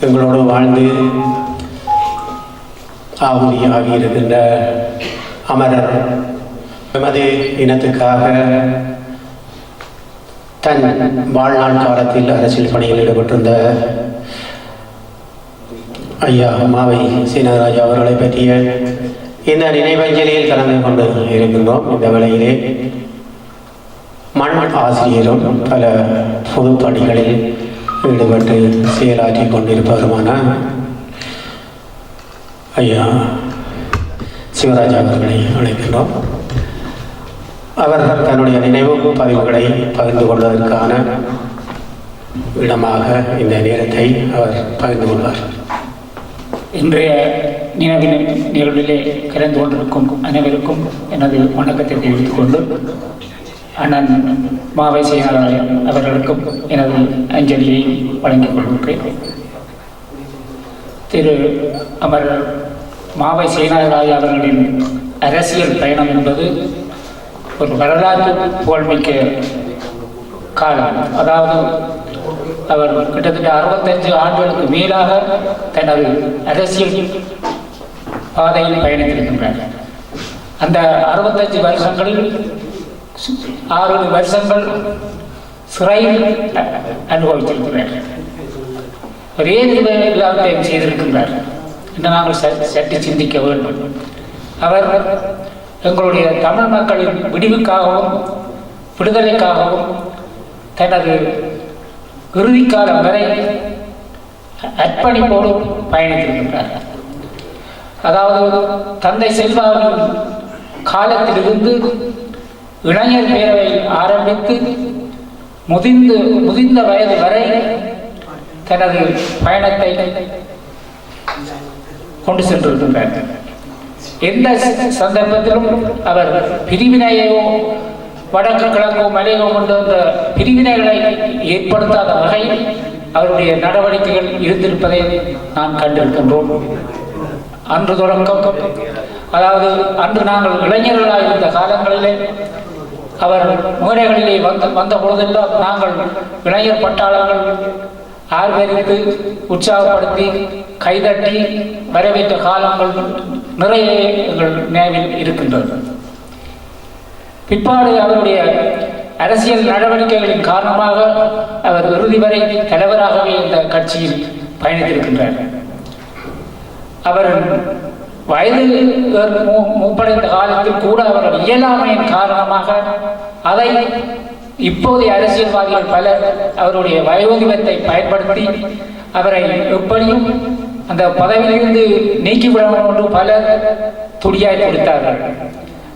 எங்களோடு வாழ்ந்து ஆகுதியாகி இருக்கின்ற அமரர் எமது இனத்துக்காக தன் வாழ்நாள் காலத்தில் அரசியல் பணியில் ஈடுபட்டிருந்த ஐயா மாவை சீனராஜா அவர்களை பற்றிய இந்த நினைவஞ்சலியில் கலந்து கொண்டு இருக்கின்றோம். இந்த வேளையிலே மண் ஆசிரியரும் பல பொது பணிகளில் ஈடுபட்டு செயலாற்றி கொண்டிருப்பவருமான ஐயா சிவராஜா அவர்களை அழைக்கின்றோம். அவர் தன்னுடைய நினைவு பதிவுகளை பகிர்ந்து கொள்வதற்கான இடமாக இந்த நேரத்தை அவர் பகிர்ந்து கொள்வார். இன்றைய நினைவு நிகழ்விலே கலந்து கொண்டிருக்கும் அனைவருக்கும் எனது வணக்கத்தை தெரிவித்துக் கொண்டு அண்ணன் மாவை செய்யாளர் அவர்களுக்கும் எனது அஞ்சலியை வழங்கிக் கொள்கின்றேன். திரு. அவர் மாவை சேனாராய் அவர்களின் அரசியல் பயணம் என்பது ஒரு வரலாற்று புகழ்மிக்க காலம். அதாவது அவர் கிட்டத்தட்ட அறுபத்தஞ்சு ஆண்டுகளுக்கு மேலாக தனது அரசியல் பாதையில் பயணித்திருக்கின்றார். அந்த அறுபத்தஞ்சு வருஷங்களில் ஆறு வருஷங்கள் சிறையில் அனுபவித்திருக்கிறார். ஒரே எல்லாத்தையும் செய்திருக்கின்றார். என்று நாங்கள் சற்று சிந்திக்க வேண்டும். அவர் எங்களுடைய தமிழ் மக்களின் விடிவுக்காகவும் விடுதலைக்காகவும் தனது இறுதிக்காலம் வரை அர்ப்பணிப்போடு பயணித்திருக்கின்றார். அதாவது தந்தை செல்வாவின் காலத்திலிருந்து இளைஞர் பேரவை ஆரம்பித்து முதிர்ந்து முதிர்ந்த வயது வரை தனது பயணத்தை கொண்டு சென்றிருக்கின்றார். எந்த சந்தர்ப்பத்திலும் அவர் பிரிவினையோ வடக்கு கிழக்கோ மலையோ கொண்டு வந்த பிரிவினைகளை ஏற்படுத்தாத வகையில் அவருடைய நடவடிக்கைகள் இருந்திருப்பதை நாம் கண்டிருக்கின்றோம். அன்று தொடக்கம் அதாவது அன்று நாங்கள் இளைஞர்களாக இருந்த காலங்களிலே அவர் முறைகளிலே வந்த வந்த பொழுதெல்லாம் நாங்கள் இளைஞர் பட்டாளங்கள் ஆர்வரித்து உற்சாகப்படுத்தி கைதட்டி வரவேற்ற காலங்கள் நிறைய எங்கள் நினைவில் இருக்கின்றது. பிற்பாடு அவருடைய அரசியல் நடவடிக்கைகளின் காரணமாக அவர் இறுதி வரை தலைவராகவே இந்த கட்சியில் பயணித்திருக்கின்றார். அவர் வயது மூ- மூப்படைந்த காலத்தில் கூட அவர்கள் இயலாமையின் காரணமாக அதை இப்போதைய அரசியல்வாதிகள் பலர் அவருடைய வயோதிபத்தை பயன்படுத்தி அவரை எப்படியும் அந்த பதவியிலிருந்து நீக்கிவிட வேண்டும் என்று பலர் துடியாய் கொடுத்தார்கள்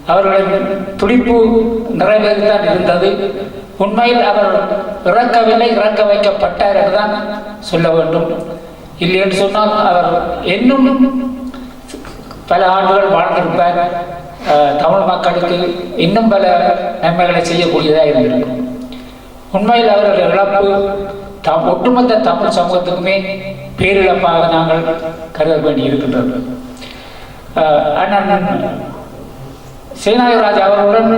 அவர்களின் துடிப்பு நிறைவேறித்தான் இருந்தது. உண்மையில் அவர் இறக்கவில்லை இறக்க வைக்கப்பட்டார் என்றுதான் சொல்ல வேண்டும். இல்லை என்று சொன்னால் அவர் இன்னும் பல ஆண்டுகள் வாழ்ந்திருப்பார் தமிழ் மக்களுக்கு இன்னும் பல நன்மைகளை செய்யக்கூடியதாக இருந்திருக்கும். உண்மையில் அவருடைய இழப்பு தம் ஒட்டுமொத்த தமிழ் சமூகத்துக்குமே பேரிழப்பாக நாங்கள் கருத வேண்டி இருக்கின்றது. அஹ், அண்ணன் சேனாதிராஜ் அவர்களுடன்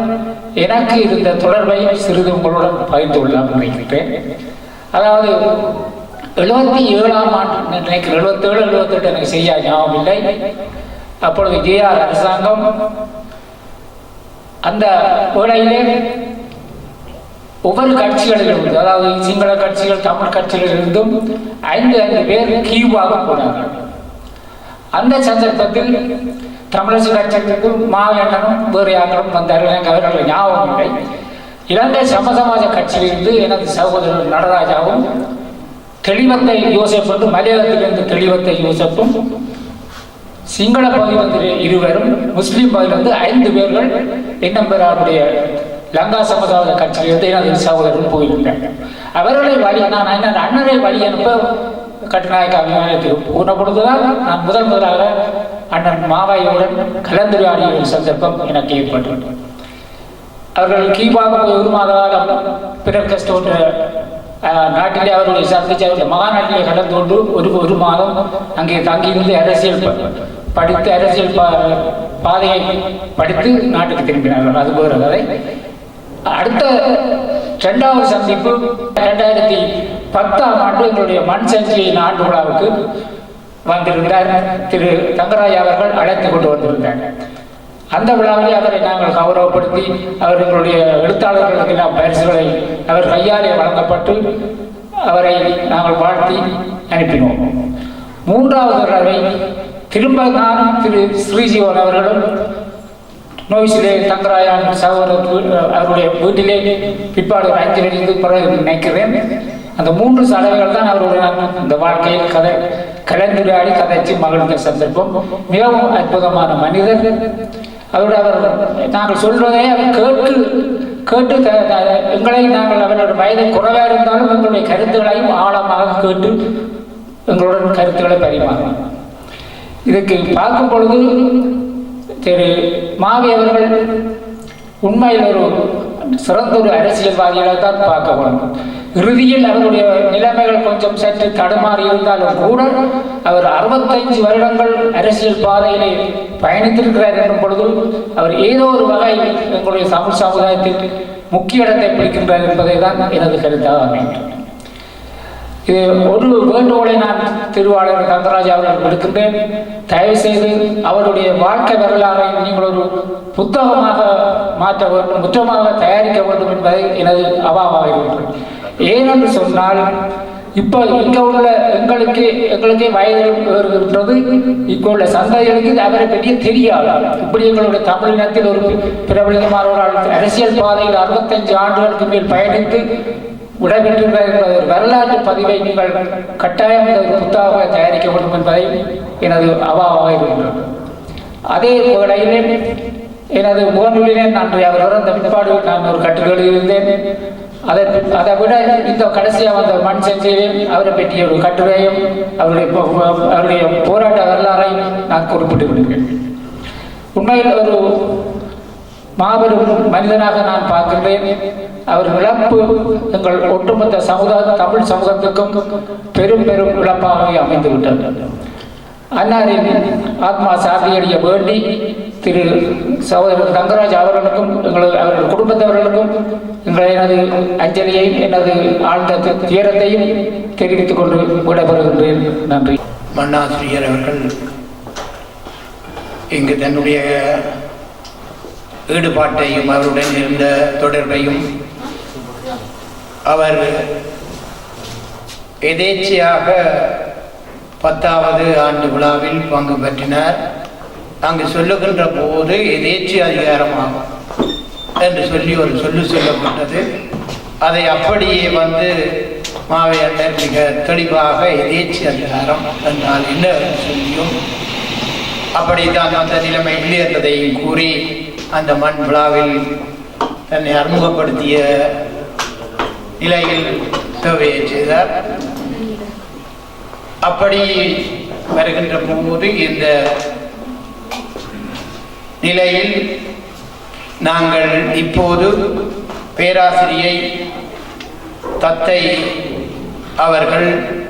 எனக்கு இருந்த தொடர்பை சிறிது உங்களுடன் பகிர்ந்து கொள்ளலாம் நினைக்கிறேன் அதாவது எழுபத்தி ஏழாம் ஆண்டு நினைக்கிறேன் எழுபத்தேழு எழுபத்தெட்டு எனக்கு செய்ய ஞாபகம் இல்லை அப்பொழுது ஜேஆர் அரசாங்கம் அந்த வேளையிலே ஒவ்வொரு கட்சிகளிலிருந்து அதாவது சிங்கள கட்சிகள் தமிழ் கட்சிகளிலிருந்தும் ஐந்து ஐந்து பேர் கியூபாக போனார்கள். அந்த சந்தர்ப்பத்தில் தமிழரசு கட்சிக்கு மாவேண்டனும் வேறு யாரும் வந்தார்கள். எனக்கு அவர்கள் ஞாபகம் இல்லை. இலங்கை சமசமாஜ கட்சியிலிருந்து எனது சகோதரர் நடராஜாவும் தெளிவத்தை யோசப் என்று மலையாளத்திலிருந்து தெளிவத்தை யோசிப்பும் சிங்கள பகுதியிலிருந்து இருவரும் முஸ்லீம் பகுதியிலிருந்து ஐந்து பேர்கள் இன்னும் பெறாருடைய லங்கா சமுதாய கட்சியிலிருந்து எனது சகோதரர்கள் போயிருந்தார். அவர்களை வழி நான் என்ன அண்ணனை வழி அனுப்ப கட்டுநாயக்க அபிமானத்துக்கு போன பொழுதுதான் நான் முதல் முதலாக அண்ணன் மாவாயுடன் கலந்துரையாடிய ஒரு சந்தர்ப்பம் எனக்கு ஏற்பட்டது. அவர்கள் கீபாக ஒரு மாத காலம் பிறர் ஒன்று நாட்டிலே அவர்களை சந்திச்சு அவருடைய மகாநாட்டிலே கலந்து கொண்டு ஒரு ஒரு மாதம் அங்கே தங்கியிருந்து அரசியல் படித்து அரசியல் பா- பாதையை படித்து நாட்டுக்கு திரும்பினார்கள். அது வேறு. கதை அடுத்த இரண்டாவது சந்திப்பு ரெண்டாயிரத்தி பத்தாம் ஆண்டு எங்களுடைய மண் சஞ்சியின் ஆண்டு விழாவுக்கு வந்திருந்தார் திரு தங்கராஜ் அவர்கள் அழைத்து கொண்டு வந்திருந்தார் அந்த விழாவிலே அவரை நாங்கள் கௌரவப்படுத்தி அவர் எங்களுடைய எழுத்தாளர்களுக்கு நாம் பரிசுகளை அவர் கையாலே வழங்கப்பட்டு அவரை நாங்கள் வாழ்த்தி அனுப்பினோம். மூன்றாவது தடவை திரும்ப நானும் திரு ஸ்ரீஜீவன் அவர்களும் நோய்சிலே தங்கராயன் சகோதரர் அவருடைய வீட்டிலே பிற்பாடு அஞ்சலிருந்து பிறகு நினைக்கிறேன். அந்த மூன்று சடங்குகள் தான் அவருடைய இந்த வாழ்க்கையில் கதை கலந்துரையாடி கதைச்சு மகிழ்ந்த சந்தர்ப்பம் மிகவும் அற்புதமான மனிதர். அவரோட அவர் நாங்கள் சொல்வதை அவர் கேட்டு கேட்டு த- எங்களை நாங்கள் அவரோட வயது குறைவாக இருந்தாலும் எங்களுடைய கருத்துக்களையும் ஆழமாக கேட்டு எங்களுடன் கருத்துக்களை பரிமாறும் இதுக்கு பார்க்கும் பொழுது திரு மாவி அவர்கள் உண்மையில் ஒரு சிறந்த ஒரு அரசியல்வாதியாக தான் பார்க்க வேண்டும். இறுதியில் அவருடைய நிலைமைகள் கொஞ்சம் சற்று தடுமாறி இருந்தாலும் கூட அவர் அறுபத்தைந்து வருடங்கள் அரசியல் பாதையிலே பயணித்திருக்கிறார் என்னும் பொழுது அவர் ஏதோ ஒரு வகையில் எங்களுடைய தமிழ் சமுதாயத்தில் முக்கிய இடத்தை பிடிக்கின்றார் என்பதை தான் எனது கருத்தாக அமைகின்றது இது ஒரு வேண்டுகோளை நான் திருவாளர் தங்கராஜ் அவர்கள் விடுக்கின்றேன். தயவு செய்து அவருடைய வாழ்க்கை வரலாறை நீங்கள் ஒரு புத்தகமாக மாற்ற வேண்டும் முற்றமாக தயாரிக்க வேண்டும் என்பதை எனது அபாவாக இருக்கிறது ஏனென்று சொன்னால் இப்போ இங்க உள்ள எங்களுக்கு எங்களுக்கே வயது வருகின்றது இப்போ உள்ள சந்தைகளுக்கு அவரை பற்றி தெரியாது. இப்படி எங்களுடைய தமிழினத்தில் ஒரு பிரபலியமான ஒரு அரசியல் பாதையில் அறுபத்தஞ்சு ஆண்டுகளுக்கு மேல் பயணித்து விடைபெற்றுள்ளார் என்பது ஒரு வரலாற்று பதிவை நீங்கள் கட்டாயம் ஒரு புத்தகமாக தயாரிக்க வேண்டும் என்பதை எனது அவாவாக இருக்கின்றது அதே வேளையிலே எனது முகநூலிலே நான் அவர் இறந்த பிற்பாடு நான் ஒரு கட்டுரை எழுதியிருந்தேன் அதை அதை விட இந்த கடைசியாக வந்த மண் செஞ்சியிலும் அவரை பற்றிய ஒரு கட்டுரையும் அவருடைய அவருடைய போராட்ட வரலாறையும் நான் குறிப்பிட்டு விடுகிறேன் உண்மையில் ஒரு மாபெரும் மனிதனாக நான் பார்க்கின்றேன். அவர் இழப்பு எங்கள் ஒட்டுமொத்த சமுதாய தமிழ் சமூகத்துக்கும் பெரும் பெரும் இழப்பாக அமைந்துவிட்டது. அன்னாரின் ஆத்மா சாந்தியடைய வேண்டி திரு சகோதரர் தங்கராஜ் அவர்களுக்கும் எங்களது அவர்கள் குடும்பத்தவர்களுக்கும் எங்கள் எனது அஞ்சலியையும் எனது ஆழ்ந்த துயரத்தையும் தெரிவித்துக் கொண்டு விடைபெறுகின்றேன். நன்றி. மன்னாசிரியர் அவர்கள் இங்கு தன்னுடைய ஈடுபாட்டையும் அவருடன் இருந்த தொடர்பையும் அவர் எதேச்சையாக பத்தாவது ஆண்டு விழாவில் பங்கு பெற்றினார். அங்கு சொல்லுகின்ற போது எதேச்சி அதிகாரமாகும் என்று சொல்லி ஒரு சொல்லு சொல்லப்பட்டது. அதை அப்படியே வந்து மாவையண்ணர் மிக தெளிவாக எதேச்சி அதிகாரம் என்றால் என்ன சொல்லியும் அப்படித்தான் அந்த நிலைமை இல்லை என்றதையும் கூறி அந்த மண் விழாவில் தன்னை அறிமுகப்படுத்திய நிலையில் தேவையை செய்தார். அப்படி வருகின்ற போது இந்த நிலையில் நாங்கள் இப்போது பேராசிரியை தத்தை அவர்கள்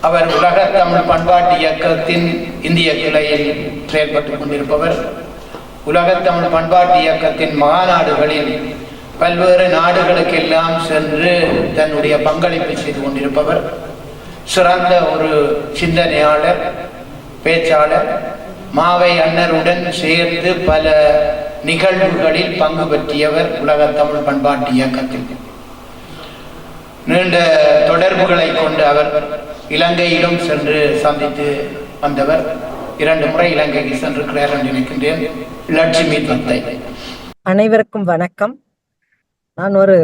அவர் உலகத் தமிழ் பண்பாட்டு இயக்கத்தின் இந்திய கிளையில் செயல்பட்டுக் கொண்டிருப்பவர். உலகத்தமிழ் பண்பாட்டு இயக்கத்தின் மாநாடுகளில் பல்வேறு நாடுகளுக்கெல்லாம் சென்று தன்னுடைய பங்களிப்பை செய்து கொண்டிருப்பவர் சிறந்த ஒரு சிந்தனையாளர் பேச்சாளர் மாவை அண்ணருடன் சேர்ந்து பல நிகழ்வுகளில் பங்கு பற்றியவர் உலகத்தமிழ் பண்பாட்டு இயக்கத்தில். நீண்ட தொடர்புகளை கொண்டு அவர் இலங்கையிலும் சென்று சந்தித்து வந்தவர். இரண்டு முறை இலங்கைக்கு சென்றிருக்கிறார் என்று நினைக்கின்றேன். லட்சுமி தத்தை அனைவருக்கும் வணக்கம். நான் ஒரு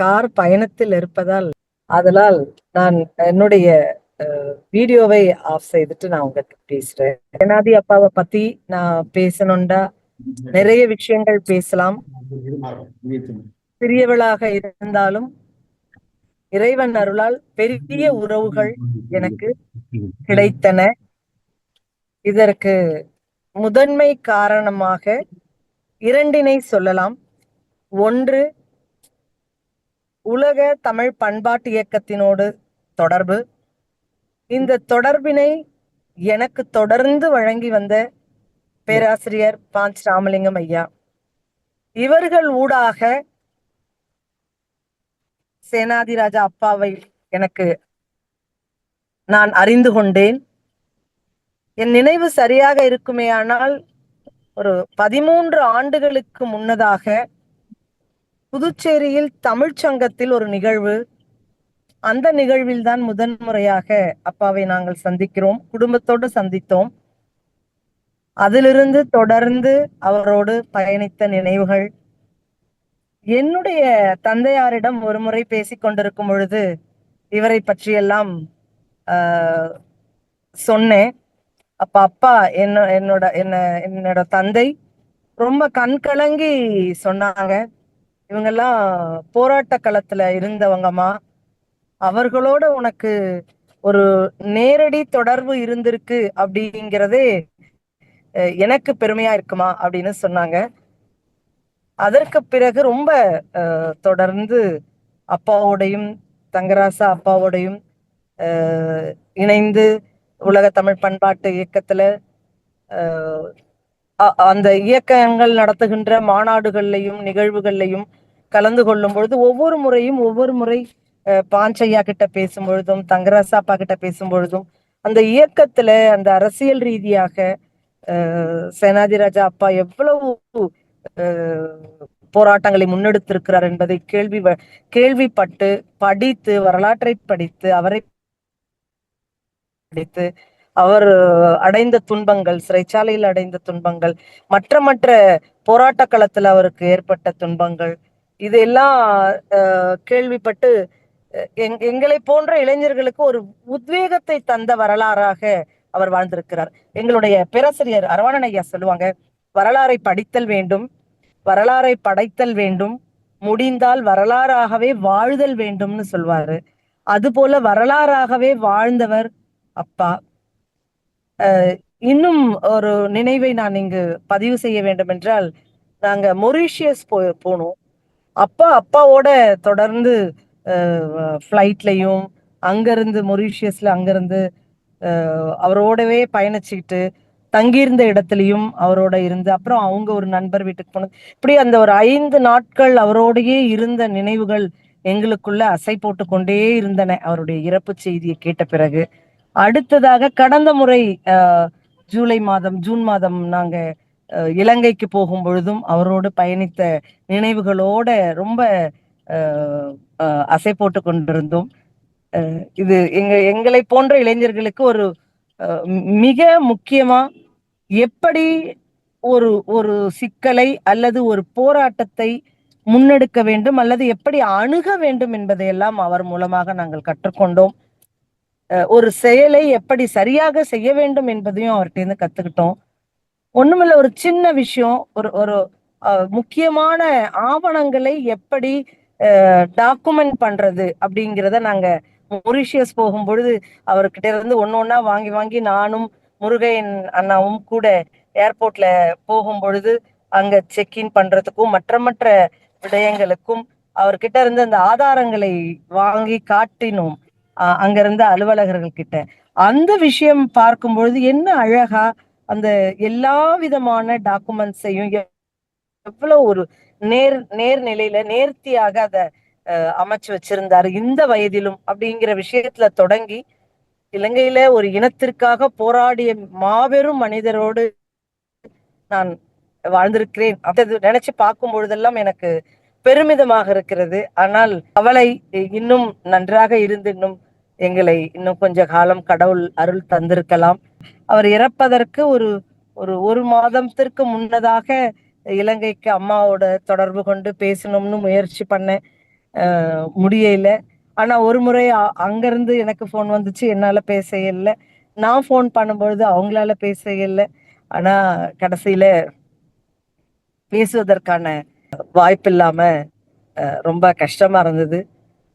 கார் பயணத்தில் இருப்பதால் அதனால் நான் என்னுடைய வீடியோவை ஆஃப் செய்துட்டு நான் உங்களுக்கு பேசுறேன். ஜனாதி அப்பாவை பத்தி நான் பேசணும்டா. நிறைய விஷயங்கள் பேசலாம். சிறியவளாக இருந்தாலும் இறைவன் அருளால் பெரிய உறவுகள் எனக்கு கிடைத்தன. இதற்கு முதன்மை காரணமாக இரண்டினை சொல்லலாம். ஒன்று உலக தமிழ் பண்பாட்டு இயக்கத்தினோடு தொடர்பு. இந்த தொடர்பினை எனக்கு தொடர்ந்து வழங்கி வந்த பேராசிரியர் பாஞ்ச் ராமலிங்கம் ஐயா. இவர்கள் ஊடாக சேனாதிராஜா அப்பாவை எனக்கு நான் அறிந்து கொண்டேன். என் நினைவு சரியாக இருக்குமேயானால் ஒரு பதிமூன்று ஆண்டுகளுக்கு முன்னதாக புதுச்சேரியில் தமிழ்ச் சங்கத்தில் ஒரு நிகழ்வு. அந்த நிகழ்வில் தான் முதன்முறையாக அப்பாவை நாங்கள் சந்திக்கிறோம். குடும்பத்தோடு சந்தித்தோம். அதிலிருந்து தொடர்ந்து அவரோடு பயணித்த நினைவுகள். என்னுடைய தந்தையாரிடம் ஒரு முறை பேசிக் கொண்டிருக்கும் பொழுது இவரை பற்றியெல்லாம் ஆஹ், சொன்னேன். அப்ப அப்பா என்ன என்னோட என்ன என்னோட தந்தை ரொம்ப கண் கலங்கி சொன்னாங்க. இவங்கெல்லாம் போராட்ட களத்துல இருந்தவங்கம்மா. அவர்களோட உனக்கு ஒரு நேரடி தொடர்பு இருந்திருக்கு அப்படிங்கிறதே எனக்கு பெருமையா இருக்குமா அப்படின்னு சொன்னாங்க. அதற்கு பிறகு ரொம்ப அஹ், தொடர்ந்து அப்பாவோடையும் தங்கராசா அப்பாவோடையும் அஹ், இணைந்து உலக தமிழ் பண்பாட்டு இயக்கத்துல அ- அந்த இயக்கங்கள் நடத்துகின்ற மாநாடுகள்லையும் நிகழ்வுகள்லையும் கலந்து கொள்ளும் பொழுது ஒவ்வொரு முறையும் ஒவ்வொரு முறை பாஞ்சையா கிட்ட பேசும் பொழுதும் தங்கராசா அப்பா கிட்ட பேசும் பொழுதும் அந்த இயக்கத்துல அந்த அரசியல் ரீதியாக அஹ், சேனாதி ராஜா அப்பா எவ்வளவு போராட்டங்களை முன்னெடுத்திருக்கிறார் என்பதை கேள்வி வ- கேள்விப்பட்டு படித்து வரலாற்றை படித்து அவரை கிடைத்து அவர் அடைந்த துன்பங்கள் சிறைச்சாலையில் அடைந்த துன்பங்கள் மற்ற மற்ற போராட்ட களத்துல அவருக்கு ஏற்பட்ட துன்பங்கள் இதெல்லாம் கேள்விப்பட்டு எங் எங்களை போன்ற இளைஞர்களுக்கு ஒரு உத்வேகத்தை தந்த வரலாறாக அவர் வாழ்ந்திருக்கிறார். எங்களுடைய பேராசிரியர் அரவணன் ஐயா சொல்லுவாங்க வரலாறை படித்தல் வேண்டும் வரலாறை படைத்தல் வேண்டும் முடிந்தால் வரலாறாகவே வாழ்தல் வேண்டும்னு சொல்வாரு. அதுபோல வரலாறாகவே வாழ்ந்தவர் அப்பா. அஹ் இன்னும் ஒரு நினைவை நான் இங்கு பதிவு செய்ய வேண்டும் என்றால் நாங்க மொரீஷியஸ் போ போனோம். அப்பா அப்பாவோட தொடர்ந்து ஃப்ளைட்லையும் அங்கிருந்து மொரீஷியஸ்ல அங்கிருந்து அவரோடவே பயணிச்சுக்கிட்டு தங்கியிருந்த இடத்துலயும் அவரோட இருந்து அப்புறம் அவங்க ஒரு நண்பர் வீட்டுக்கு போனது. இப்படி அந்த ஒரு ஐந்து நாட்கள் அவரோடையே இருந்த நினைவுகள் எங்களுக்குள்ள அசை போட்டு கொண்டே இருந்தன. அவருடைய இறப்பு செய்தியை கேட்ட பிறகு. அடுத்ததாக கடந்த முறை அஹ், ஜூலை மாதம் ஜூன் மாதம் நாங்க அஹ், இலங்கைக்கு போகும் பொழுதும் அவரோடு பயணித்த நினைவுகளோட ரொம்ப அஹ், அஹ், அசை போட்டு கொண்டிருந்தோம். அஹ், இது எங்க எங்களை போன்ற இளைஞர்களுக்கு ஒரு அஹ், மிக முக்கியமா எப்படி ஒரு ஒரு சிக்கலை அல்லது ஒரு போராட்டத்தை முன்னெடுக்க வேண்டும் அல்லது எப்படி அணுக வேண்டும் என்பதையெல்லாம் அவர் மூலமாக நாங்கள் கற்றுக்கொண்டோம். ஒரு செயலை எப்படி சரியாக செய்ய வேண்டும் என்பதையும் அவர்கிட்ட இருந்து கத்துக்கிட்டோம். ஒண்ணுமில்ல ஒரு சின்ன விஷயம் ஒரு ஒரு முக்கியமான ஆவணங்களை எப்படி டாக்குமெண்ட் பண்றது அப்படிங்கிறத நாங்க மொரிஷியஸ் போகும் பொழுது அவர்கிட்ட இருந்து ஒண்ணு ஒன்னா வாங்கி வாங்கி நானும் முருகையன் அண்ணாவும் கூட ஏர்போர்ட்ல போகும் பொழுது அங்க செக்இன் பண்றதுக்கும் மற்ற மற்ற விடயங்களுக்கும் அவர்கிட்ட இருந்து அந்த ஆதாரங்களை வாங்கி காட்டினோம். அங்க இருந்த அலுவலகர்கள் கிட்ட அந்த விஷயம் பார்க்கும் பொழுது என்ன அழகா அந்த எல்லா விதமான டாக்குமெண்ட்ஸையும் எவ்வளவு ஒரு நேர் நேர்நிலையில நேர்த்தியாக அதை அமைச்சு வச்சிருந்தாரு இந்த வயதிலும் அப்படிங்கிற விஷயத்துல தொடங்கி இலங்கையில ஒரு இனத்திற்காக போராடிய மாபெரும் மனிதரோடு நான் வாழ்ந்திருக்கிறேன் அப்படி நினைச்சு பார்க்கும் பொழுதெல்லாம் எனக்கு பெருமிதமாக இருக்கிறது. ஆனால் அவளை இன்னும் நன்றாக இருந்து இன்னும் எங்களை இன்னும் கொஞ்ச காலம் கடவுள் அருள் தந்திருக்கலாம். அவர் இறப்பதற்கு ஒரு ஒரு ஒரு மாதத்திற்கு முன்னதாக இலங்கைக்கு அம்மாவோட தொடர்பு கொண்டு பேசணும்னு முயற்சி பண்ண முடியல. ஆனா ஒரு முறை அங்கிருந்து எனக்கு ஃபோன் வந்துச்சு. என்னால பேச இல்லை. நான் ஃபோன் பண்ணும்பொழுது அவங்களால பேச இல்லை. ஆனா கடைசியில பேசுவதற்கான வாய்ப்பு இல்லாம அஹ், ரொம்ப கஷ்டமா இருந்தது.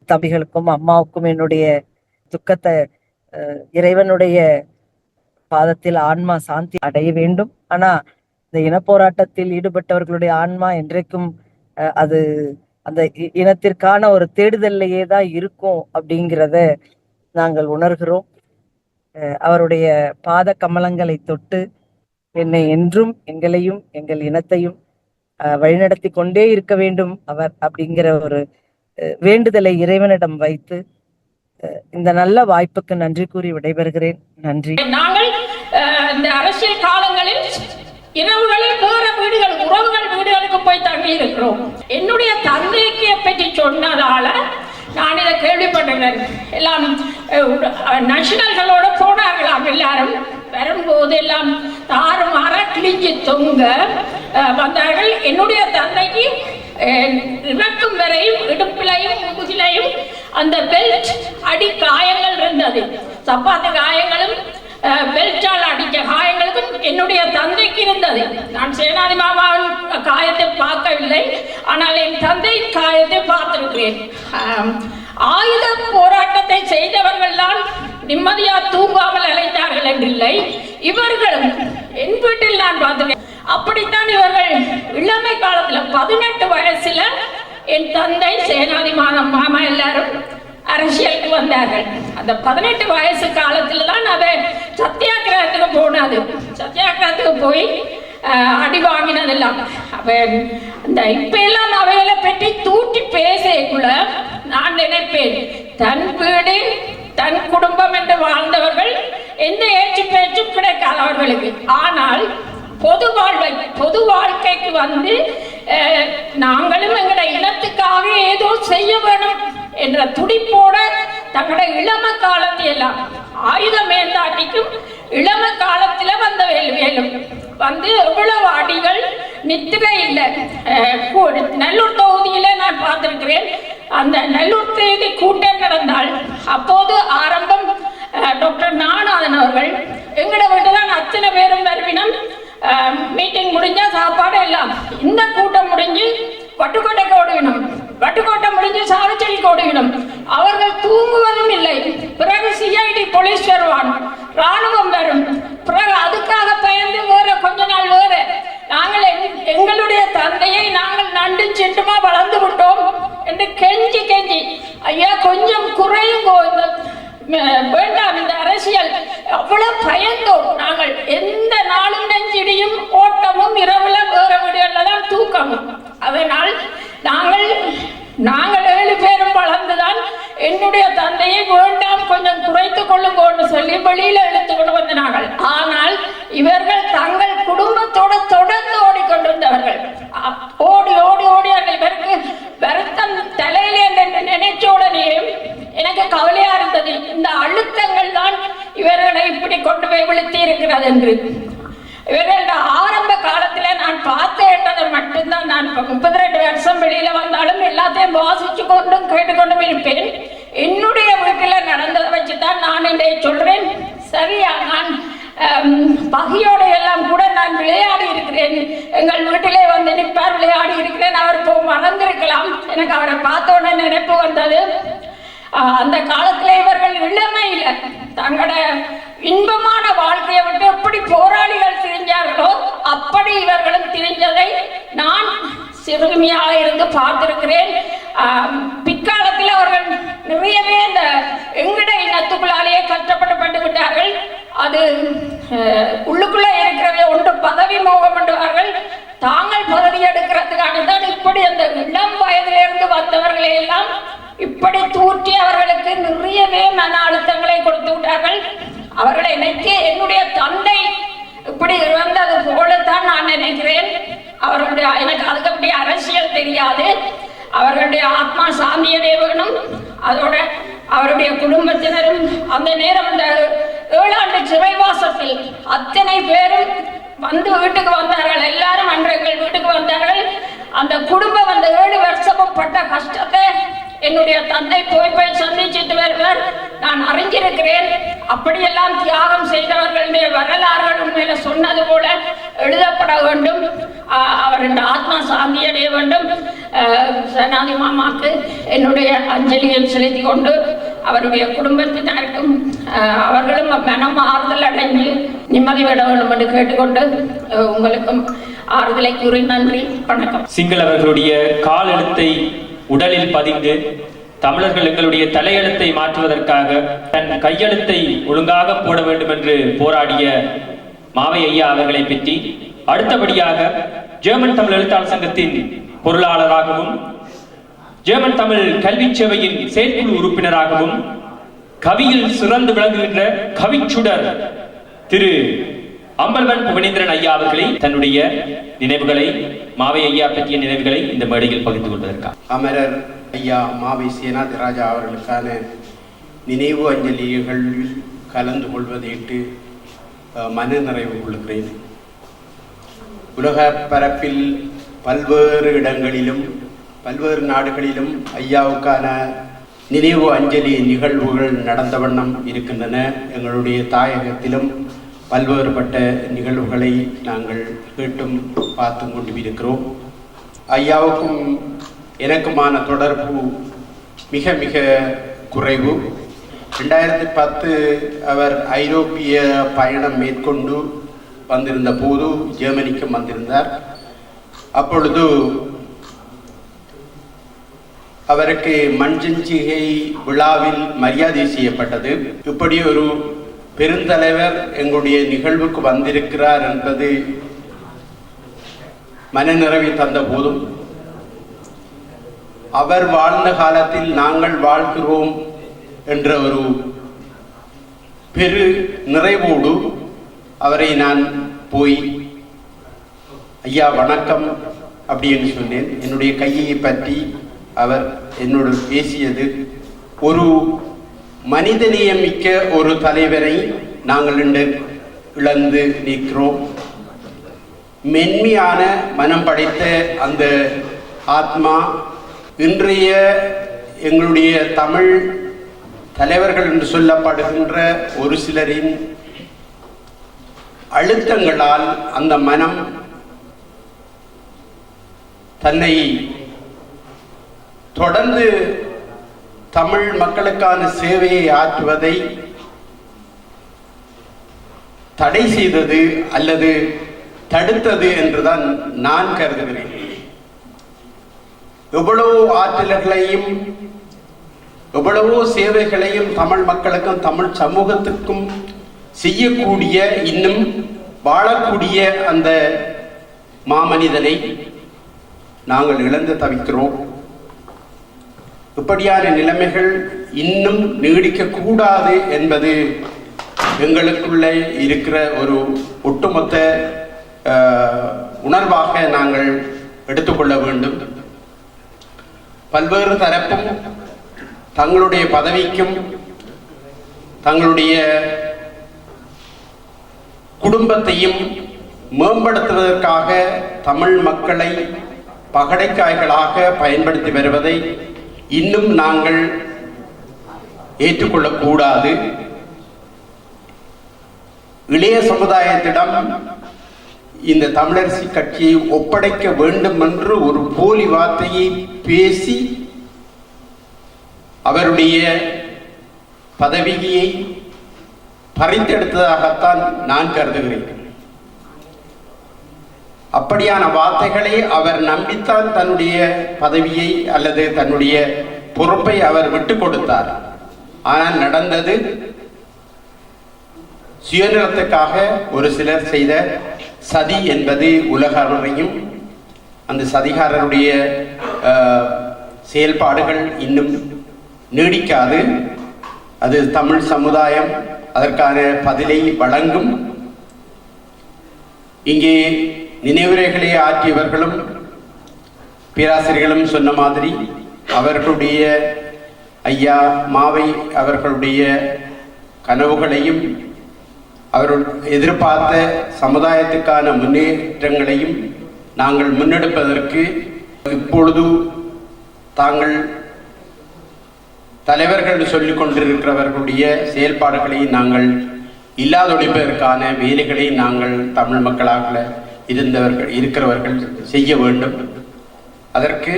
தம்பிகளுக்கும் அம்மாவுக்கும் என்னுடைய துக்கத்தை இறைவனுடைய பாதத்தில் ஆன்மா சாந்தி அடைய வேண்டும். ஆனா இந்த இனப்போராட்டத்தில் ஈடுபட்டவர்களுடைய ஆன்மா என்றைக்கும் அது அந்த இ- இனத்திற்கான ஒரு தேடுதல்லையே தான் இருக்கும் அப்படிங்கிறத நாங்கள் உணர்கிறோம். அஹ், அவருடைய பாத கமலங்களை தொட்டு என்னை என்றும் எங்களையும் எங்கள் இனத்தையும் அஹ், வழிநடத்தி கொண்டே இருக்க வேண்டும் அவர் அப்படிங்கிற ஒரு அஹ், வேண்டுதலை இறைவனிடம் வைத்து இந்த நல்ல வாய்ப்புக்கு நன்றி கூறி விடைபெறுகிறேன். நன்றி. நாங்கள் அஹ், இந்த அரசியல் காலங்களில் இரவுகளில் வேற வீடுகள் உறவுகள் வீடுகளுக்கு போய் தங்கி இருக்கிறோம். என்னுடைய தந்தைக்கு பற்றி சொன்னதால நான் இதை கேள்விப்பட்டிருக்கிறேன் எல்லாம் நஷனல்களோட போனார்களாம் எல்லாரும். வரும்போது எல்லாம் தாறுமாற கிழிஞ்சு தொங்க அஹ், வந்தார்கள். என்னுடைய தந்தைக்கு அஹ், இறக்கும் வரையும் இடுப்பிலையும் முதுகிலையும் அந்த பெல்ட் அடி காயங்கள் இருந்தது. சப்பாத்து காயங்களும் பெல்ட்டால் அடித்த காயங்களுக்கும் என்னுடைய தந்தைக்கு இருந்தது. நான் சேனாதி மாமாவின் காயத்தை பார்க்கவில்லை ஆனால் என் தந்தை காயத்தை பார்த்திருக்கிறேன். ஆயுத போராட்டத்தை செய்தவர்கள் தான் நிம்மதியா தூங்காமல் அழைத்தார்கள் என்றில்லை. இவர்களும் என் வீட்டில் நான் பார்த்தேன் அப்படித்தான் இவர்கள் இளமை காலத்துல பதினெட்டு வயசுல என் தந்தை சேனாதி மாதம் மாமா எல்லாரும் அரசியலுக்கு வந்தார்கள். அந்த பதினெட்டு வயசு காலத்துல தான் அதை சத்தியாகிரகத்துக்கு போனாது சத்தியாகிரகத்துக்கு போய் அஹ், அடி வாங்கினதெல்லாம். அப்ப இந்த இப்ப எல்லாம் அவைகளை பற்றி தூட்டி பேசக்குள்ள நான் நினைப்பேன். தன் வீடு தன் குடும்பம் என்று வாழ்ந்தவர்கள் எந்த ஏற்று பேச்சும் கிடைக்காது அவர்களுக்கு. ஆனால் பொது வாழ்வை பொது வாழ்க்கைக்கு வந்து நாங்களும் எங்களோட இனத்துக்காக ஏதோ செய்ய வேணும் என்ற துடிப்போட தங்களோட இளம காலத்தை எல்லாம் ஆயுத மேந்தாட்டிக்கும் இளம காலத்துல வந்த வேலு வேலும் வந்து எவ்வளவு அடிகள் நித்திரை இல்லை. நல்லூர் தொகுதியில நான் பார்த்திருக்கிறேன். அந்த நல்லூர் தேதி கூட்டம் நடந்தால் அப்போது ஆரம்பம் டாக்டர் நானாதன் அவர்கள். எங்கட விட்டுதான் அத்தனை பேரும் வருவினம். மீட்டிங் முடிஞ்சா சாப்பாடு எல்லாம். இந்த கூட்டம் முடிஞ்சு வட்டுக்கோட்டைக்கு ஓடுகணும். வட்டுக்கோட்டை முடிஞ்சு சாவச்சேரிக்கு ஓடுகணும். அவர்கள் தூங்குவதும் இல்லை. பிறகு சிஐடி போலீஸ் வருவான். ராணுவம் வரும். பிறகு அது பயந்து வேற கொஞ்ச நாள் வேற நாங்கள் எங்- எங்களுடைய தந்தையை நாங்கள் நண்டு சென்றுமா வளர்ந்து விட்டோம் என்று கெஞ்சி கெஞ்சி ஐயா கொஞ்சம் குறையுங்கோ இந்த ம- வேண்டாம் இந்த அரசியல் அவ்வளவு பயந்தோம் நாங்கள் எந்த நாளும் நெஞ்சிடியும் ஓட்டமும் இரவுல வேற வீடுகள்ல தான் தூக்கமும் அதனால் நாங்கள் நாங்கள் ஏழு பேரும் வளர்ந்துதான் என்னுடைய தந்தையை வேண்டாம் கொஞ்சம் குறைத்துக் கொள்ளுங்கன்னு சொல்லி வெளியில இழுத்து கொண்டு வந்த நாங்கள் ஆனால் இவர்கள் தங்கள் குடும்பத்தோட தொடர்ந்து ஓடிக்கொண்டிருந்தவர்கள் அப்- ஓடி ஓடி ஓடி அந்த இவருக்கு வருத்தம் தலையிலே என்று நினைச்ச உடனேயும் எனக்கு கவலையா இருந்தது இந்த அழுத்தங்கள் தான் இவர்களை இப்படி கொண்டு போய் விழுத்தி இருக்கிறது என்று இவர்களோட ஆரம்ப காலத்துல நான் பார்த்த என்றதை மட்டும்தான் நான் இப்ப முப்பத்தி ரெண்டு வருஷம் வெளியில வந்தாலும் எல்லாத்தையும் வாசிச்சு கொண்டும் கேட்டுக்கொண்டும் இருப்பேன் என்னுடைய நடந்ததை வச்சுதான் நான் இதை சொல்றேன். சரியா நான் ஹம், பகையோட எல்லாம் கூட நான் விளையாடி இருக்கிறேன். எங்கள் வீட்டிலே வந்து நிற்பார் விளையாடி இருக்கிறேன். அவர் இப்போ மறந்திருக்கலாம். எனக்கு அவரை பார்த்த உடனே நினைப்பு வந்தது. அந்த காலத்துல இவர்கள் இளமையில தங்களோட இன்பமான வாழ்க்கையை விட்டு எப்படி போராளிகள் திரிஞ்சார்களோ அப்படி இவர்களும் திரிஞ்சதை நான் சிறுமியாக இருந்து பார்த்திருக்கிறேன். பிற்காலத்தில் அவர்கள் நிறையவே இந்த எங்கட இனத்துக்குள்ளாலேயே கஷ்டப்பட்டு விட்டார்கள். அது உள்ளுக்குள்ளே இருக்கிறவே ஒன்று பதவி மோகம் பண்ணுவார்கள் தாங்கள் பதவி எடுக்கிறதுக்காக தான் இப்படி அந்த இளம் வயதிலிருந்து வந்தவர்களை எல்லாம் இப்படி தூற்றி அவர்களுக்கு நிறையவே மன அழுத்தங்களை கொடுத்து விட்டார்கள். அவர்களை நினைத்து என்னுடைய தந்தை இப்படி இருந்தது போலத்தான் நான் நினைக்கிறேன். அவர்களுடைய எனக்கு அதுக்கு அப்படி அரசியல் தெரியாது. அவர்களுடைய ஆத்மா சாந்திய வேணும் அதோட அவருடைய குடும்பத்தினரும் அந்த நேரம் அந்த ஏழாண்டு சிறைவாசத்தில் அத்தனை பேரும் வந்து வீட்டுக்கு வந்தார்கள். எல்லாரும் அன்று எங்கள் வீட்டுக்கு வந்தார்கள். அந்த குடும்பம் அந்த ஏழு வருஷமும் பட்ட கஷ்டத்தை என்னுடைய தந்தை போய் போய் சந்திச்சிட்டு வருவர். நான் அறிஞ்சிருக்கிறேன் அப்படியெல்லாம் தியாகம் செய்தவர்களுடைய வரலாறுகள் உண்மையில சொன்னது போல எழுதப்பட வேண்டும். ஆஹ் அவருடைய ஆத்மா சாந்தி அடைய வேண்டும். சனாதி மாமாக்கு என்னுடைய அஞ்சலியை செலுத்தி கொண்டு அவருடைய குடும்பத்தினருக்கும் அவர்களும் மனம் ஆறுதல் அடைந்து நிம்மதி விட வேண்டும் என்று கேட்டுக்கொண்டு உங்களுக்கும் ஆறுதலை கூறி நன்றி. வணக்கம். சிங்களவர்களுடைய கால் எழுத்தை உடலில் பதிந்து தமிழர்கள் எங்களுடைய தலையெழுத்தை மாற்றுவதற்காக தன் கையெழுத்தை ஒழுங்காக போட வேண்டும் என்று போராடிய மாவை ஐயா அவர்களை பற்றி அடுத்தபடியாக ஜெர்மன் தமிழ் எழுத்தாளர் சங்கத்தின் பொருளாளராகவும் ஜெர்மன் தமிழ் கல்வி சேவையின் செயற்குழு உறுப்பினராகவும் கவியில் சிறந்து விளங்குகின்ற கவிச்சுடர் திரு அம்பல்வன் புவனேந்திரன் ஐயா அவர்களை தன்னுடைய நினைவுகளை மாவை ஐயா பற்றிய நினைவுகளை இந்த மேடையில் பகிர்ந்து கொள்வதற்காக. அமரர் ஐயா மாவை சேனாதி ராஜா அவர்களுக்கான நினைவு அஞ்சலி நிகழ்வில் கலந்து கொள்வதையிட்டு மன நிறைவு கொள்கிறேன். உலக பரப்பில் பல்வேறு இடங்களிலும் பல்வேறு நாடுகளிலும் ஐயாவுக்கான நினைவு அஞ்சலி நிகழ்வுகள் நடந்த வண்ணம் இருக்கின்றன. எங்களுடைய தாயகத்திலும் பல்வேறுபட்ட நிகழ்வுகளை நாங்கள் கேட்டும் பார்த்தும் கொண்டு இருக்கிறோம் ஐயாவுக்கும் எனக்குமான தொடர்பு மிக மிக குறைவு. ரெண்டாயிரத்தி பத்து அவர் ஐரோப்பிய பயணம் மேற்கொண்டு வந்திருந்த போது ஜெர்மனிக்கும் வந்திருந்தார். அப்பொழுது அவருக்கு மஞ்சஞ்சிகை விழாவில் மரியாதை செய்யப்பட்டது. இப்படி ஒரு பெருந்தலைவர் எங்களுடைய நிகழ்வுக்கு வந்திருக்கிறார் என்பது மனநிறைவை தந்த போதும். அவர் வாழ்ந்த காலத்தில் நாங்கள் வாழ்கிறோம் என்ற ஒரு பெரு நிறைவோடு அவரை நான் போய் ஐயா வணக்கம் அப்படின்னு சொன்னேன். என்னுடைய கையை பற்றி அவர் என்னோடு பேசியது ஒரு மனிதநேயமிக்க ஒரு தலைவரை நாங்கள் இன்று இழந்து நிற்கிறோம். மென்மையான மனம் படைத்த அந்த ஆத்மா இன்றைய எங்களுடைய தமிழ் தலைவர்கள் என்று சொல்லப்படுகின்ற ஒரு சிலரின் அழுத்தங்களால் அந்த மனம் தன்னை தொடர்ந்து தமிழ் மக்களுக்கான சேவையை ஆற்றுவதை தடை செய்தது அல்லது தடுத்தது என்றுதான் நான் கருதுகிறேன். எவ்வளவோ ஆற்றல்களையும் எவ்வளவோ சேவைகளையும் தமிழ் மக்களுக்கும் தமிழ் சமூகத்துக்கும் செய்யக்கூடிய இன்னும் வாழக்கூடிய அந்த மாமனிதனை நாங்கள் இழந்து தவிக்கிறோம். இப்படியான நிலைமைகள் இன்னும் நீடிக்க கூடாது என்பது எங்களுக்குள்ளே இருக்கிற ஒரு ஒட்டுமொத்த உணர்வாக நாங்கள் எடுத்துக்கொள்ள வேண்டும். பல்வேறு தரப்பும் தங்களுடைய பதவிக்கும் தங்களுடைய குடும்பத்தையும் மேம்படுத்துவதற்காக தமிழ் மக்களை பகடைக்காய்களாக பயன்படுத்தி வருவதை இன்னும் நாங்கள் ஏற்றுக்கொள்ளக்கூடாது. இளைய சமுதாயத்திடம் இந்த தமிழரசி கட்சியை ஒப்படைக்க வேண்டும் என்று ஒரு போலி வார்த்தையை பேசி அவருடைய பதவியை பறித்தெடுத்ததாகத்தான் நான் கருதுகிறேன். அப்படியான வார்த்தைகளை அவர் நம்பித்தான் தன்னுடைய பதவியை அல்லது தன்னுடைய பொறுப்பை அவர் விட்டு கொடுத்தார். ஆனால் நடந்தது சுயநலத்துக்காக ஒரு சிலர் செய்த சதி என்பது உலக அளவையும் அந்த சதிகாரருடைய செயல்பாடுகள் இன்னும் நீடிக்காது. அது தமிழ் சமுதாயம் அதற்கான பதிலை வழங்கும். இங்கே நினைவுரைகளை ஆற்றியவர்களும் பேராசிரியர்களும் சொன்ன மாதிரி அவர்களுடைய ஐயா மாவை அவர்களுடைய கனவுகளையும் அவர்கள் எதிர்பார்த்த சமுதாயத்துக்கான முன்னேற்றங்களையும் நாங்கள் முன்னெடுப்பதற்கு இப்பொழுது தாங்கள் தலைவர்கள் சொல்லிக் கொண்டிருக்கிறவர்களுடைய செயல்பாடுகளை நாங்கள் இல்லாதொழிப்பதற்கான வேலைகளை நாங்கள் தமிழ் மக்களாக இருந்தவர்கள் இருக்கிறவர்கள் செய்ய வேண்டும். அதற்கு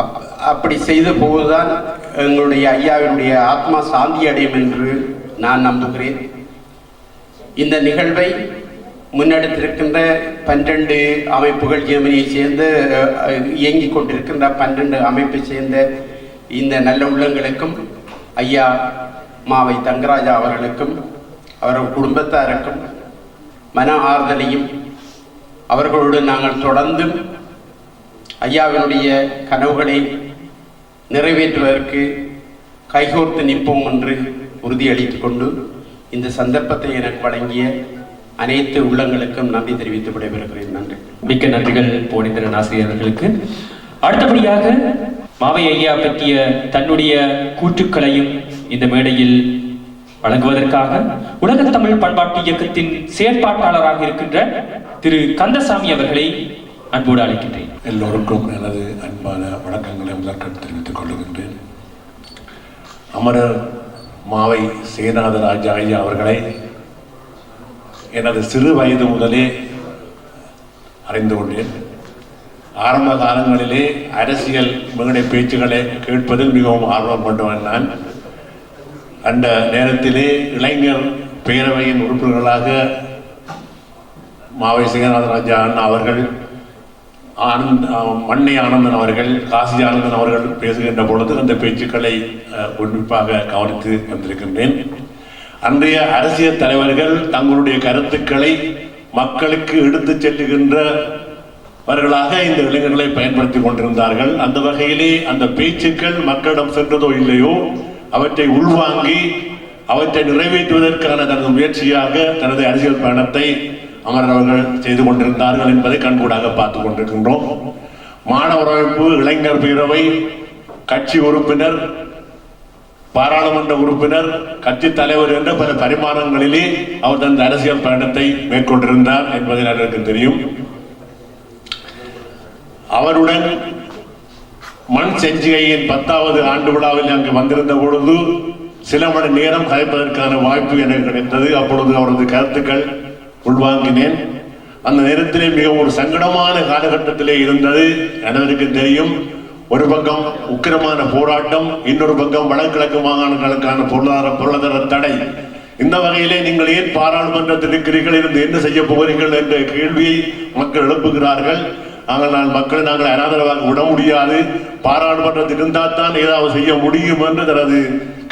அப் அப்படி செய்த போதுதான் எங்களுடைய ஐயாவினுடைய ஆத்மா சாந்தி அடையும் என்று நான் நம்புகிறேன். இந்த நிகழ்வை முன்னெடுத்திருக்கின்ற பன்னிரண்டு அமைப்புகள் ஜெர்மனியை சேர்ந்து இயங்கிக் கொண்டிருக்கின்ற பன்னிரண்டு அமைப்பை சேர்ந்த இந்த நல்ல உள்ளங்களுக்கும் ஐயா மாவை தங்கராஜா அவர்களுக்கும் அவர்கள் குடும்பத்தாருக்கும் மன ஆறுதலையும் அவர்களோடு நாங்கள் தொடர்ந்து ஐயாவினுடைய கனவுகளை நிறைவேற்றுவதற்கு கைகோர்த்து நிற்போம் என்று உறுதியளித்துக் கொண்டு இந்த சந்தர்ப்பத்தை எனக்கு வழங்கிய அனைத்து உள்ளங்களுக்கும் நன்றி தெரிவித்து விடைபெறுகிறேன். நன்றி. மிக்க நன்றிகள் போனிந்திரன் ஆசிரியர்களுக்கு அடுத்தபடியாக மாவை ஐயா பற்றிய தன்னுடைய கூற்றுக்களையும் இந்த மேடையில் வழங்குவதற்காக உலக தமிழ் பண்பாட்டு இயக்கத்தின் செயற்பாட்டாளராக இருக்கின்ற திரு கந்தசாமி அவர்களை அன்போடு அழைக்கின்றேன். எல்லோருக்கும் எனது அன்பான வணக்கங்களை முதற்கம் தெரிவித்துக் கொள்கின்றேன். அமரர் மாவை சேனாதராஜ ஐயா அவர்களை எனது சிறு வயது முதலே அறிந்து கொண்டேன். ஆரம்ப காலங்களிலே அரசியல் மேடை பேச்சுகளை கேட்பதில் மிகவும் ஆர்வம் கொண்டவன் நான். அந்த நேரத்திலே இளைஞர் பேரவையின் உறுப்பினர்களாக மாவை சேனாதராஜா அண்ணா அவர்கள் ஆனந்த் மண்ணை ஆனந்தன் அவர்கள் காசி ஆனந்தன் அவர்கள் பேசுகின்ற பொழுது அந்த பேச்சுக்களை உன்னிப்பாக கவனித்து வந்திருக்கின்றேன். அன்றைய அரசியல் தலைவர்கள் தங்களுடைய கருத்துக்களை மக்களுக்கு எடுத்துச் செல்லுகின்றவர்களாக இந்த இளைஞர்களை பயன்படுத்தி கொண்டிருந்தார்கள். அந்த வகையிலே அந்த பேச்சுக்கள் மக்களிடம் சென்றதோ இல்லையோ அவற்றை உள்வாங்கி அவற்றை நிறைவேற்றுவதற்கான தனது முயற்சியாக தனது அரசியல் பயணத்தை அமரர் அவர்கள் செய்து கொண்டிருந்தார்கள் என்பதை கண்கூடாக பார்த்துக் கொண்டிருக்கின்றோம். மாணவர் அமைப்பு இளைஞர் பேரவை கட்சி உறுப்பினர் பாராளுமன்ற உறுப்பினர் கட்சி தலைவர் என்ற பல பரிமாணங்களிலே அவர் தனது அரசியல் பயணத்தை மேற்கொண்டிருந்தார் என்பதை எனக்கு தெரியும். அவருடன் மண் செஞ்சிகையின் பத்தாவது ஆண்டு விழாவில் அங்கு வந்திருந்த பொழுது சில மணி நேரம் கலைப்பதற்கான வாய்ப்பு எனக்கு கிடைத்தது. அப்பொழுது அவரது கருத்துக்கள் உள்வாங்கினேன். அந்த நேரத்திலே மிக ஒரு சங்கடமான காலகட்டத்திலே இருந்தது. அனைவருக்கு தெரியும் ஒரு பக்கம் உக்கிரமான போராட்டம் இன்னொரு பக்கம் வடகிழக்கு மாகாணங்களுக்கான பொருளாதார பொருளாதார தடை. இந்த வகையிலே நீங்கள் ஏன் பாராளுமன்றத்தில் இருக்கிறீர்கள்? இருந்து என்ன செய்ய போகிறீர்கள் என்ற கேள்வியை மக்கள் எழுப்புகிறார்கள். ஆனால் நான் மக்களை நாங்கள் அனாதரவாக விட முடியாது. பாராளுமன்றத்தில் இருந்தால் தான் ஏதாவது செய்ய முடியும் என்று தனது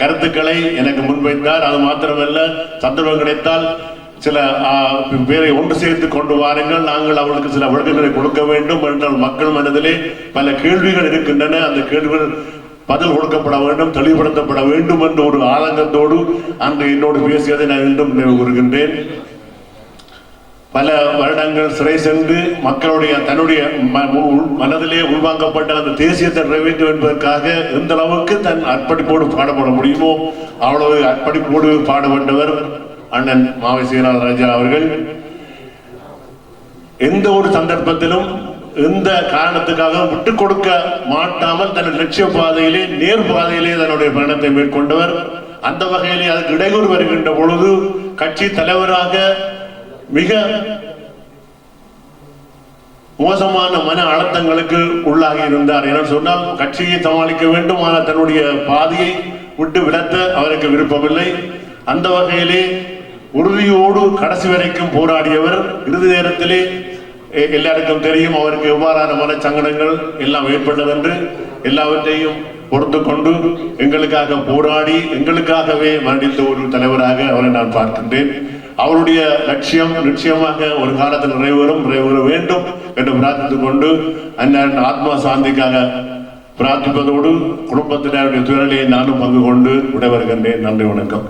கருத்துக்களை எனக்கு முன்வைத்தார். அது மாத்திரமல்ல சந்தர்ப்பம் கிடைத்தால் சில பேரை ஒன்று சேர்த்து கொண்டு வாருங்கள். நாங்கள் அவர்களுக்கு சில விளக்கங்களை கொடுக்க வேண்டும் என்றால் மக்கள் மனதிலே பல கேள்விகள் இருக்கின்றன. அந்த கேள்விகள் பதில் கொடுக்கப்பட வேண்டும் தெளிவுபடுத்தப்பட வேண்டும் என்ற ஒரு ஆதங்கத்தோடு அன்று என்னோடு பேசியதை நான் இன்றும் நினைவு கூறுகின்றேன். பல வருடங்கள் சிறை சென்று மக்களுடைய தன்னுடைய ம- உள்- மனதிலே உள்வாங்கப்பட்ட அந்த தேசியத்தை நிறைவேற்றும் என்பதற்காக எந்த அளவுக்கு தன் அர்ப்பணிப்போடு பாடுபட முடியுமோ அவ்வளவு அர்ப்பணிப்போடு பாடுபட்டவர் அண்ணன் மாவை சீனாராஜா அவர்கள் எந்த ஒரு சந்தர்ப்பத்திலும் எந்த காரணத்துக்காக விட்டுக் கொடுக்க மாட்டாமல் தன் லட்சிய பாதையிலே நேர் பாதையிலே தன்னுடைய பயணத்தை மேற்கொண்டவர். அந்த வகையிலே அதுக்கு இடையூறு வருகின்ற பொழுது கட்சி தலைவராக மிக மோசமான மன அழுத்தங்களுக்கு உள்ளாகி இருந்தார். என சொன்னால் கட்சியை சமாளிக்க வேண்டும் ஆனால் தன்னுடைய பாதையை விட்டு விளத்த அவருக்கு விருப்பமில்லை. அந்த வகையிலே உறுதியோடு கடைசி வரைக்கும் போராடியவர் இறுதி நேரத்திலே எ- எல்லாருக்கும் தெரியும் அவருக்கு எவ்வாறான மனச்சங்கடங்கள் எல்லாம் ஏற்பட்டது என்று எல்லாவற்றையும் பொறுத்து கொண்டு எங்களுக்காக போராடி எங்களுக்காகவே மரணித்த ஒரு தலைவராக அவரை நான் பார்க்கின்றேன். அவருடைய லட்சியம் நிச்சயமாக ஒரு காலத்தில் நிறைவேறும் நிறைவேற வேண்டும் என்று பிரார்த்தித்துக் கொண்டு அண்ணன் ஆத்மா சாந்திக்காக பிரார்த்திப்பதோடு குடும்பத்தினருடைய துயரலை நானும் பங்கு கொண்டு விடைபெறுகின்றேன். நன்றி வணக்கம்.